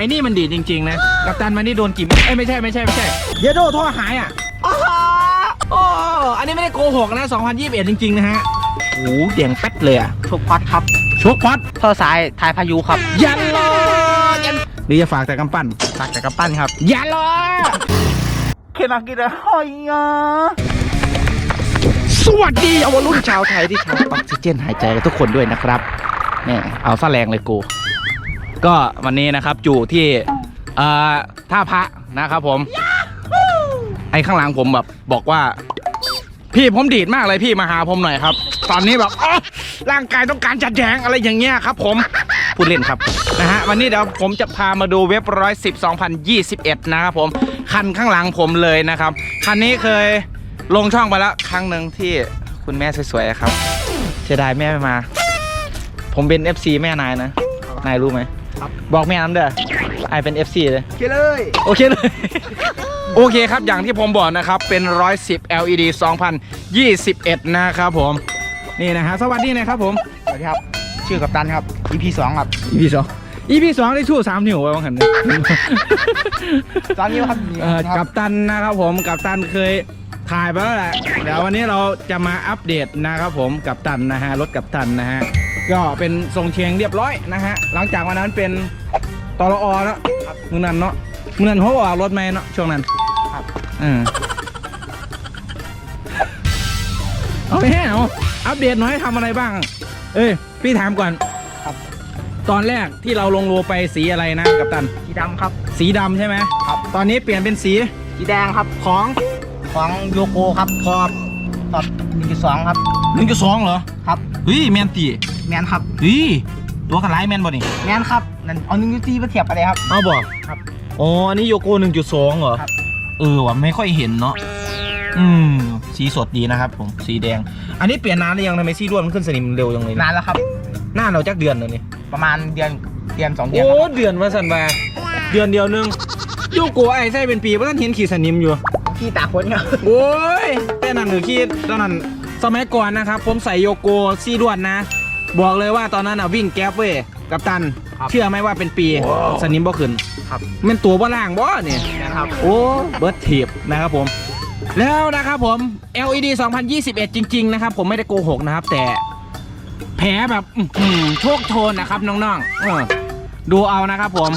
ไอ้นี่มันดีดจริง ๆ นะ กัปตันมันนี่โดนกี่เม็ดเอ้ยไม่ใช่ไม่ใช่ไม่ใช่เยโดท่อหายอะอ้าโอ้อันนี้ไม่ได้โกหกนะ 2021 จริง ๆ นะฮะโอ้โหเดียงแป๊ดเลยอะทุกพัดครับชกพัดท่อซ้ายท้ายพายุครับ ยันโลยันหรือจะฝากแต่กำปั้น ตักจากกระปั้นครับ ยันโลเคนากิระหอยอะสวัสดีเอาวรุ่นชาวไทยที่ใช้ออกซิเจนหายใจกันทุกคนด้วยนะครับเนี่ยเอาซะแรงเลยกู ก็วันนี้นะครับอยู่ที่เอ่อท่าพระนะครับผม ไอ้ข้างหลังผมแบบบอกว่า พี่ผมดีดมากเลยพี่มาหาผมหน่อยครับ ตอนนี้แบบอ๊ะร่างกายต้องการจัดแจงอะไรอย่างเงี้ยครับ ผมพูดเล่นครับนะฮะวันนี้เดี๋ยวผมจะพามาดูเว็บร้อยสิบสองพันยี่สิบเอ็ดนะครับผมคันข้างหลังผมเลยนะครับคันนี้เคยลงช่องไปแล้วครั้งหนึ่งที่คุณแม่สวยๆครับเสียดายแม่ไม่มา ผมเป็น FC แม่นายนะ นายรู้ไหมครั บบอกแม่น้ำเด้อไอเป็น FC เลยเคเลย โอเคเลย โอเคครับอย่างที่ผมบอกนะครับ เป็น 110 LED 2021 นะครับผม นี่นะฮะสวัสดีนะครับผม สวัสดีครับ ชื่อกัปตันครับ EP สองครับ EP 2 EP 2ได้ชู้สามนิ้วไว้บ้างหันเนี่ยตอนนี้ครับเอ่อกับตันนะครับผมกับตันเคยถ่ายไปแล้วแหละเดี๋ยววันนี้เราจะมาอัปเดตนะครับผมกับตันนะฮะรถกับตันนะฮะ ก็เป็นทรงเชียงเรียบร้อยนะฮะ หลังจากวันนั้นเป็นตลอแล้วมึงนั้นเนาะมึงนั้นเขาออกรถไหมเนาะช่วงนั้นครับอืมเอาไปให้เอาอัปเดตหน่อยทำอะไรบ้าง เอ้ยพี่ถามก่อนครับ ตอนแรกที่เราลงโลไปสีอะไรนะกับตัน สีดำครับ สีดำใช่ไหมครับ ตอนนี้เปลี่ยนเป็นสี สีแดงครับของของโยโกครับขอบ ขอบ1.2 ครับ หนึ่งจุดสองเหรอครับ เฮ้ยแมนตีแมนครับ เฮ้ยตัวกันไลแมนบ่นี่แมนครับนั่นเอา1.4มาเทียบกันเลยครับ เอาบ่ครับอ๋ออันนี้โยโก้หนึ่งจุดสองเหรอครับ เออว่ะไม่ค่อยเห็นเนาะอืมสีสดดีนะครับผมสีแดง อันนี้เปลี่ยนนานหรือยังทำไมสีด้วนมันขึ้นสนิมเร็วจังเลยนานแล้วครับ หน้าเราจักเดือนแล้วนี่ประมาณเดือนเดือนสองเดือนโอ้ครับเดือนมาสันบาเดือนเดียวนึงโยโกะไอ้ใช่เป็นปีเพราะท่านเห็นขีดสนิมอยู่ ที่ตากฝนครับโอ้ยแต่นั่นหรือขีดตอนนั้นสมัยก่อนนะครับ ผมใส่โยโกซีด้วนนะ บอกเลยว่าตอนนั้นอะวิ่งแก๊ปเว้ยกับตันครับเชื่อไหมว่าเป็นปีสนิมบ่ขึ้นครับมันตัวบ่ล่างบ่เนี่ยแมนครับ โอ้เบิร์ดทีบนะครับผม แล้วนะครับผม LED 2021 จริง ๆ นะครับ ผมไม่ได้โกหกนะครับ แต่แผลแบบอื้อหือโชคโชนนะครับน้องๆเออดูเอานะครับผม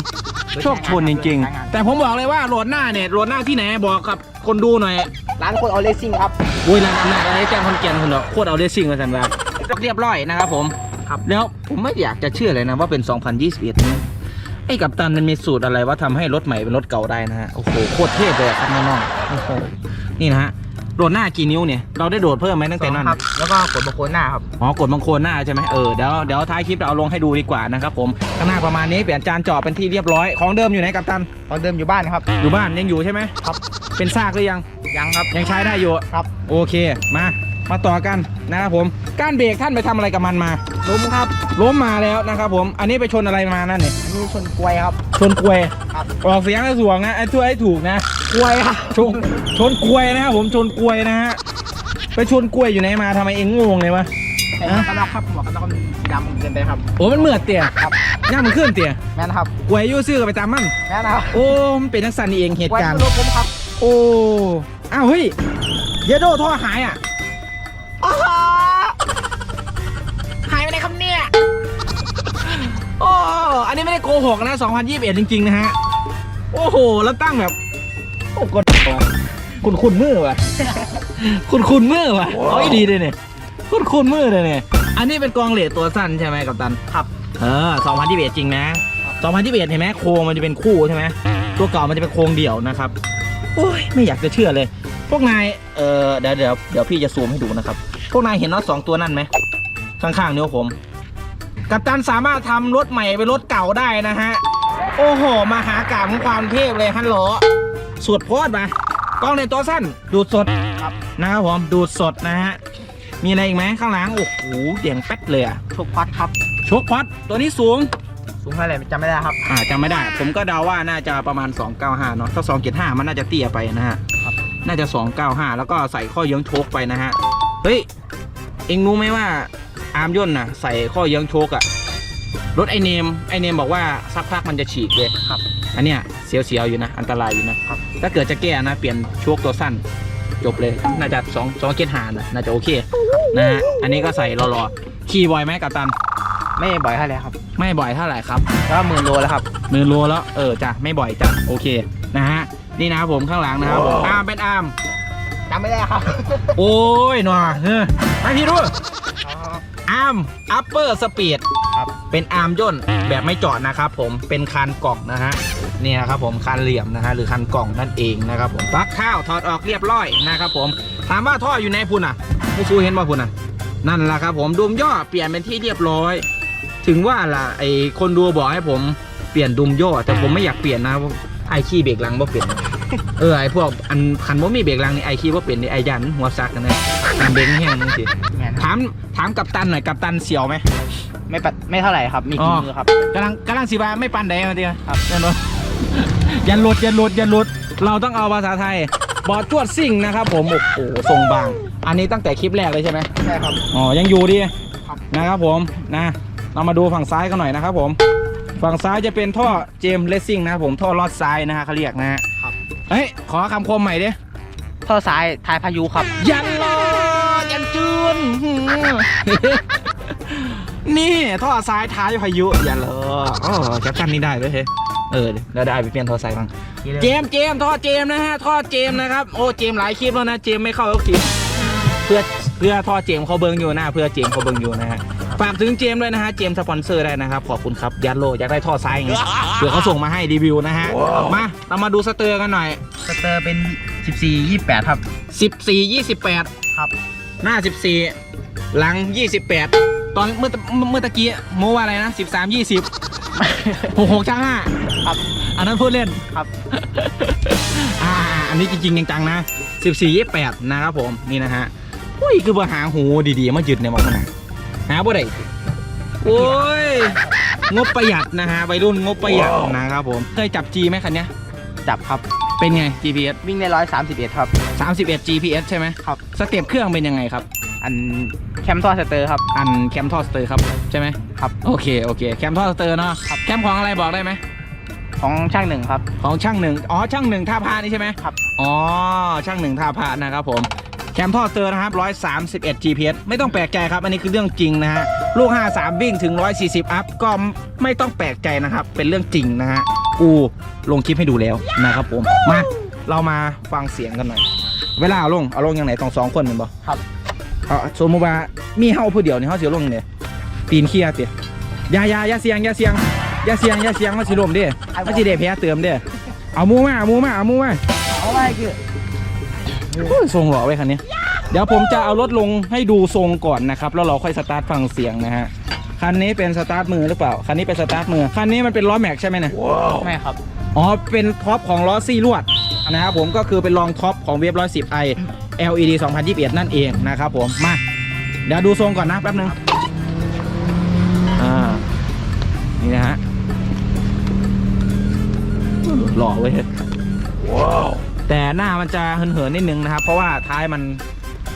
โชคโชนจริง ๆ แต่ผมบอกเลยว่าโหลดหน้าเนี่ยโหลดหน้าที่ไหนบอกกับ คนดูหน่อยร้านคนออเลซิ่งครับโอ้ยร้านอำนาจอะไรแจ้งคอนแกนคนเนาะโคตรเอาเดซิ่งมาสันว่าเรียบร้อยนะครับผมครับแล้วผมไม่อยากจะเชื่อเลยนะว่าเป็น 2021นะไอ้กับตันมันมีสูตรอะไรว่าทำให้รถใหม่เป็นรถเก่าได้นะฮะโอ้โหโคตรเทพเลยอะครับน้องๆโอ้โหนี่นะฮะโดดหน้ากี่นิ้วเนี่ยเราได้โดดเพิ่มไหมตั้งแต่นั้นครับแล้วก็กดบาโคนหน้าครับอ๋อกดบางโคนหน้าใช่ไหมเออเดี๋ยวเดี๋ยวท้ายคลิปเราเอาลงให้ดูดีกว่านะครับผมข้างหน้าประมาณนี้เปลี่ยนจานจอเป็นที่เรียบร้อยของเดิมอยู่ไหนกับตันตอนเดิมอยู่บ้านครับอยู่บ้านยังอยู่ใช่ไหมครับ เป็นซากหรือยัง ยังครับ ยังใช้ได้อยู่ ครับ โอเค มา มาต่อกันนะครับผม ก้านเบรกท่านไปทำอะไรกับมันมา ล้มครับ ล้มมาแล้วนะครับผม อันนี้ไปชนอะไรมานั่นเนี่ยอันนี้ชนกล้วยครับ ชนกลวยครับออกเสียงให้สวงนะไอ้ตัวให้ถูกนะกล้วยครับ ชน ชนกลวยนะครับผม ชนกลวยนะฮะ ไปชนกลวยอยู่ไหนมาทำไมเอ็งงงเลยวะใส่หมวกกันน็อกครับหมวกกันน็อกมันดำเกินไปครับ โอ้มันเหมือดเตี่ยครับย่ามันขึ้นเตี่ยแม่นครับกลวยอยุ่ซื้อกับไปตามมันแม่นครับ โอ้มันเป็นนักสันนี่เองเหตุกล้วยการณ์รถผมครับ โอ้ อ้าวเฮ้ยเยโดท่อหายอะหายไปไหนครับเนี่ย โอ้ อันนี้ไม่ได้โกหกนะ 2021 จริง ๆ นะฮะ โอ้โห แล้วตั้งแบบ โอ้กดคุณคุณมือว่ะ คุณคุณมือว่ะเอาอีดีเลยเนี่ย คุณคุณมือเลยเนี่ย อันนี้เป็นกองเหล็กตัวสั้นใช่ไหมกัปตัน ครับ เออ2021 จริงนะ2021 เห็นไหมโครงมันจะเป็นคู่ใช่ไหม ตัวเก่ามันจะเป็นโครงเดี่ยวนะครับ โอ้ยไม่อยากจะเชื่อเลย พวกนายเออเดี๋ยวเดี๋ยวเดี๋ยวพี่จะซูมให้ดูนะครับ พวกนายเห็นน็อตสองตัวนั่นไหมข้างๆนิ้วผม กัปตันสามารถทำรถใหม่เป็นรถเก่าได้นะฮะ โอ้โหมาหากาบของความเทพเลยฮัลโหลสวดโพดมากล้องในตัวสั้นดูดสดครับนะครับผมดูดสดนะฮะมีอะไรอีกไหมข้างหลังโอ้โหเดี่ยงแป๊ดเลยอะทุกพัดครับชกพอดตัวนี้สูง สูงเท่าไหร่จำไม่ได้ครับ อ่าจำไม่ได้ ผมก็เดาว่าน่าจะประมาณ 295 เนาะถ้า 275 มันน่าจะเตี้ยไปนะฮะครับน่าจะ 295 แล้วก็ใส่ข้อเยื้องโชกไปนะฮะ เฮ้ย เอ็งรู้ไหมว่าอาร์มย่นน่ะใส่ข้อเยื้องโชกอะรถไอเนมไอเนมบอกว่าสักพักมันจะฉีกเลยครับ อันเนี้ยเสียวๆอยู่นะ อันตรายอยู่นะครับถ้าเกิดจะแก้นะเปลี่ยนโชคตัวสั้นจบเลย น่าจะสองสองเกตหานะน่าจะโอเคนะฮะอันนี้ก็ใส่รอๆขี่บ่อยไหมกับตัน ไม่บ่อยเท่าไหร่ครับ ไม่บ่อยเท่าไหร่ครับก็หมื่นโลแล้วครับหมื่นโลแล้วเออจ้ะไม่บ่อยจ้ะโอเคนะฮะนี่นะครับผมข้างหลังนะครับผมอาร์มเป็นอาร์มจำไม่ได้ครับ โอ้ยหน่อเฮ้ยมาพี่ดูอาร์มอัปเปอร์สปีดครับเป็นอาร์มย่นแบบไม่จอดนะครับผมเป็นคานกล่องนะฮะนี่นะครับผมคานเหลี่ยมนะฮะหรือคานกล่องนั่นเองนะครับผมปลั๊กข้าวถอดออกเรียบร้อยนะครับผมถามว่าท่ออยู่ในพุ่นอะผู้ซูเห็นป่ะพุ่นอะนั่นแหละครับผมดุมย่อเปลี่ยนเป็นที่เรียบร้อย ถึงว่าล่ะไอคนดูบอกให้ผมเปลี่ยนดุมย่อแต่ผมไม่อยากเปลี่ยนนะไอขี้เบรกหลังบ่เปลี่ยนเออไอพวกอันคันว่ามีเบรกหลังนี่ไอขี้ว่าเปลี่ยนนี่ไอยันหัวซักกันนะการเบรกแห้งนึงสิแม่นครับถามถามกับตันหน่อยกับตันเสียวไหมไม่ปัดไม่เท่าไหร่ครับ มีอ๋กี่อมือครับกำลังกำลังสิว่าไม่ปันใดมาเดียวครับยันรถยันรถยันรถยันรถเราต้องเอาภาษาไทยบอดจวดสิ่งนะครับผมโอ้โหทรงบาง อันนี้ตั้งแต่คลิปแรกเลยใช่ไหมใช่ครับอ๋อยังอยู่ดีครับนะครับผมนะ เรามาดูฝั่งซ้ายกันหน่อยนะครับผมฝั่งซ้ายจะเป็นท่อเจมเลสซิ่งนะครับผมท่อลอดซ้ายนะฮะเขาเรียกนะฮะครับเฮ้ยขอคำคมใหม่ดิท่อซ้ายท้ายพายุครับ ยันลอดยันจืนหืมนี่ท่อซ้ายท้ายพายุยันลอดอ๋อแคปชั่นนี้ได้เว้ยเฮ้ยเออเดี๋ยวได้ไปเปลี่ยนท่อซ้ายบ้างเจมส์เจมส์ท่อเจมส์นะฮะท่อเจมส์นะครับโอ้เจมส์หลายคลิปแล้วนะเจมส์ไม่เข้าทุกคลิปเพื่อเพื่อท่อเจมส์เขาเบิงอยู่นะเพื่อเจมส์เขาเบิงอยู่นะฮะ ฝากถึงเจมส์ด้วยนะฮะเจมส์สปอนเซอร์ได้นะครับ ขอบคุณครับยัดโลอยากได้ท่อซ้ายอย่างเงี้ยเดี๋ยวเขาส่งมาให้รีวิวนะฮะมาเรามาดูสเตอร์กันหน่อย สเตอร์เป็น 14 28 ครับ 14 28 ครับ หน้า 14 หลัง 28 ตอนเมื่อตะเมื่อตะกี้โมว่าอะไรนะ 13 20 66จ้าห้าครับ อันนั้นพูดเล่นครับอ่าอันนี้จริงๆจังๆนะ 14 28 นะครับผมนี่นะฮะอุ้ย คือบ่หาหูดีๆ มาหยุดในหมองขนาด หาบ่ได้โอ้ย งบประหยัดนะฮะวัยรุ่นงบประหยัดนะครับผมเคยจับ G ไหมคันเนี้ยจับครับ เป็นไง GPS วิ่งได้131ครับ 31 GPS ใช่ไหมครับ สเต็ปเครื่องเป็นยังไงครับ อันแคมท่อสเตอร์ครับ อันแคมทอสเตอร์ครับใช่ไหมครับ โอเคโอเคแคมทอสเตอร์เนาะครับ แคมของอะไรบอกได้ไหมของช่างหนึ่งครับ ของช่างหนึ่งอ๋อช่างหนึ่งท่าพานี่ใช่ไหมครับ อ๋อช่างหนึ่งท่าพานะครับผม แคมทอสเตอร์นะครับ 131 GPS ไม่ต้องแปลกใจครับ อันนี้คือเรื่องจริงนะฮะ ลูก 53 วิ่งถึง 140 อัพ ก็ไม่ต้องแปลกใจนะครับ เป็นเรื่องจริงนะฮะ กูลงคลิปให้ดูแล้วนะครับผม มา เรามาฟังเสียงกันหน่อย เวลาเอาลง เอาลงยังไงต้องสองคนเหมือนบ่ครับเอาสมมติว่ามีเฮาผู้เดียวนี่เฮาสิลงเนี่ยปีนเคียร์ติอย่าอย่าอย่าเสียงอย่าเสียงอย่าเสียงอย่าเสียงมันสิลมเด้มันสิได้แพ้เติมเด้เอาหมูมาเอาหมูมาเอาหมูมาเอาไว้คือโอ้ย ทรงหล่อไว้คันนี้ เดี๋ยวผมจะเอารถลงให้ดูทรงก่อนนะครับ แล้วเราค่อยสตาร์ทฟังเสียงนะฮะ คันนี้เป็นสตาร์ทมือหรือเปล่า คันนี้เป็นสตาร์ทมือ คันนี้มันเป็นล้อแม็กใช่ไหมเนี่ยไม่ครับ อ๋อ เป็นท็อปของล้อซี่ลวดนะครับผม ก็คือเป็นรองท็อปของเวฟร้อยสิบไอ LED 2021 นั่นเองนะครับผม มา เดี๋ยวดูทรงก่อนนะแป๊บนึง อ่า นี่นะฮะ หล่อเว้ย ว้าว แต่หน้ามันจะเหินๆนิดนึงนะครับ เพราะว่าท้ายมัน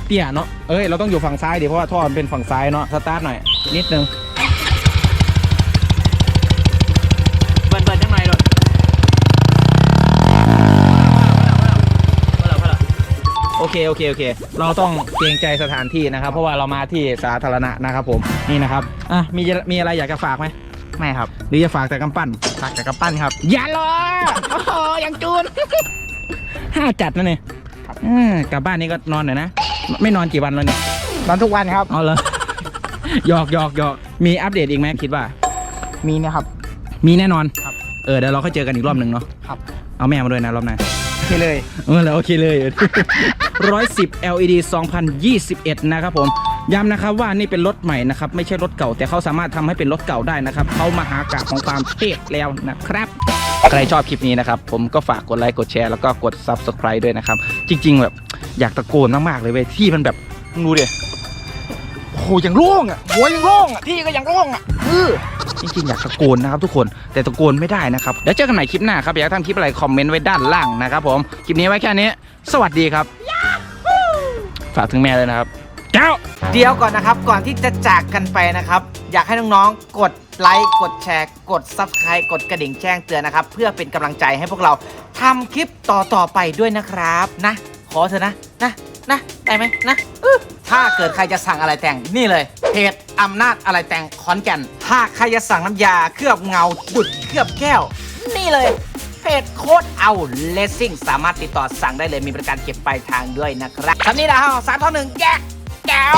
เตี้ยเนาะเอ้ยเราต้องอยู่ฝั่งซ้ายดิเพราะว่าท่อมันเป็นฝั่งซ้ายเนาะสตาร์ทหน่อยนิดนึงเบิร์นเบิร์นจังหน่อยเลยโอเคโอเคโอเค เราต้องเกรงใจสถานที่นะครับ เพราะว่าเรามาที่สาธารณะนะครับผมนี่นะครับอะมีมีอะไรอยากจะฝากไหมไม่ครับหรือจะฝากแต่กำปั้นฝากจากกระปั้นครับอย่ารอโอ้โหยังจูน ห้าวจัดนะเนี่ยอืมกลับบ้านนี้ก็นอนหน่อยนะ ไม่นอนกี่วันแล้วเนี่ยนอนทุกวันครับ เอาเลยหยอกหยอกหยอกมีอัปเดตอีกไหมคิดว่า มีนะครับ มีแน่นอนครับ เออเดี๋ยวเราค่อยเจอกันอีกรอบหนึ่งเนาะครับ เอาแม่มาด้วยนะรอบหน้าโอเคเลยเออแล้วโอเคเลย110 LED 2021 นะครับผมย้ำนะครับว่านี่เป็นรถใหม่นะครับ ไม่ใช่รถเก่าแต่เขาสามารถทำให้เป็นรถเก่าได้นะครับเขามาหากาบของความเทพแล้วนะครับ ใครชอบคลิปนี้นะครับ ผมก็ฝากกดไลค์กดแชร์แล้วก็กด Subscribe ด้วยนะครับ จริง ๆ แบบอยากตะโกนมากๆเลยเว้ยที่มันแบบมึงดูดิโอ้โหยังโล่งอะหัวยังโล่งอะที่ก็ยังโล่งอะเออจริงๆอยากตะโกนนะครับทุกคนแต่ตะโกนไม่ได้นะครับเดี๋ยวเจอกันใหม่คลิปหน้าครับอยากทำคลิปอะไรคอมเมนต์ไว้ด้านล่างนะครับผมคลิปนี้ไว้แค่นี้ สวัสดีครับฝากถึงแม่เลยนะครับเจ้า เดี๋ยวก่อนนะครับก่อนที่จะจากกันไปนะครับ อยากให้น้องๆกด ไลค์กดแชร์กด Subscribe กดกระดิ่งแจ้งเตือนนะครับ เพื่อเป็นกำลังใจให้พวกเราทำคลิปต่อๆไปด้วยนะครับนะ ขอเถอะนะนะนะได้ไหมนะอื้อถ้าเกิดใครจะสั่งอะไรแต่งนี่เลยเพจอำนาจอะไรแต่งขอนแก่น ถ้าใครจะสั่งน้ำยาเคลือบเงาดุดเคลือบแก้ว นี่เลย เพจโค้ดเอาเลสซิ่งสามารถติดต่อสั่งได้เลยมีบริการเก็บปลายทางด้วยนะครับคำนี้นะฮะสามท่อหนึ่งแกแก้ว